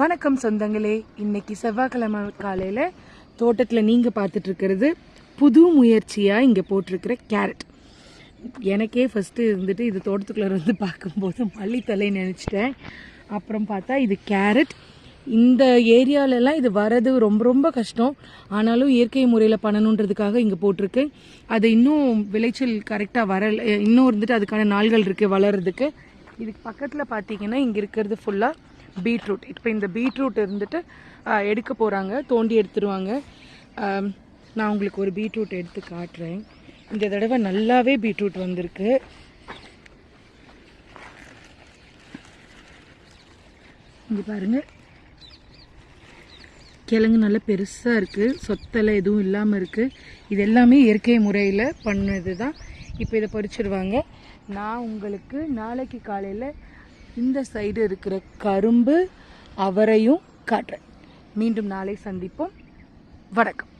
வணக்கம் சொந்தங்களே. இன்னைக்கு செவ்வாய்க்கிழமை காலையில் தோட்டத்தில் நீங்கள் பார்த்துட்டு இருக்கிறது புது முயற்சியாக இங்கே போட்டிருக்கிற கேரட். எனக்கே ஃபஸ்ட்டு இருந்துட்டு இது தோட்டத்துக்குள்ளே வந்து பார்க்கும்போது மல்லித்தலை நினச்சிட்டேன். அப்புறம் பார்த்தா இது கேரட். இந்த ஏரியாலெல்லாம் இது வரது ரொம்ப ரொம்ப கஷ்டம். ஆனாலும் இயற்கை முறையில் பண்ணணுன்றதுக்காக இங்கே போட்டிருக்கு. அது இன்னும் விளைச்சல் கரெக்டாக வரல. இன்னும் இருந்துட்டு அதுக்கான நாள்கள் இருக்குது வளர்கிறதுக்கு இதுக்கு பக்கத்தில் பார்த்தீங்கன்னா இங்கே இருக்கிறது ஃபுல்லாக பீட்ரூட். இப்போ இந்த பீட்ரூட் இருந்துட்டு எடுக்க போகிறாங்க தோண்டி எடுத்துருவாங்க. நான் உங்களுக்கு ஒரு பீட்ரூட் எடுத்து காட்டுறேன். இந்த தடவை நல்லாவே பீட்ரூட் வந்திருக்கு. இங்கே பாருங்கள் கிழங்கு நல்லா பெருசாக இருக்குது சொத்தலை எதுவும் இல்லாமல் இருக்குது இது எல்லாமே இயற்கை முறையில் பண்ணது தான் இப்போ இதை பறிச்சிடுவாங்க நான் உங்களுக்கு நாளைக்கு காலையில் இந்த சைடு இருக்கிற கரும்பு அவரையும் காட்டுறேன். மீண்டும் நாளை சந்திப்போம். வணக்கம்.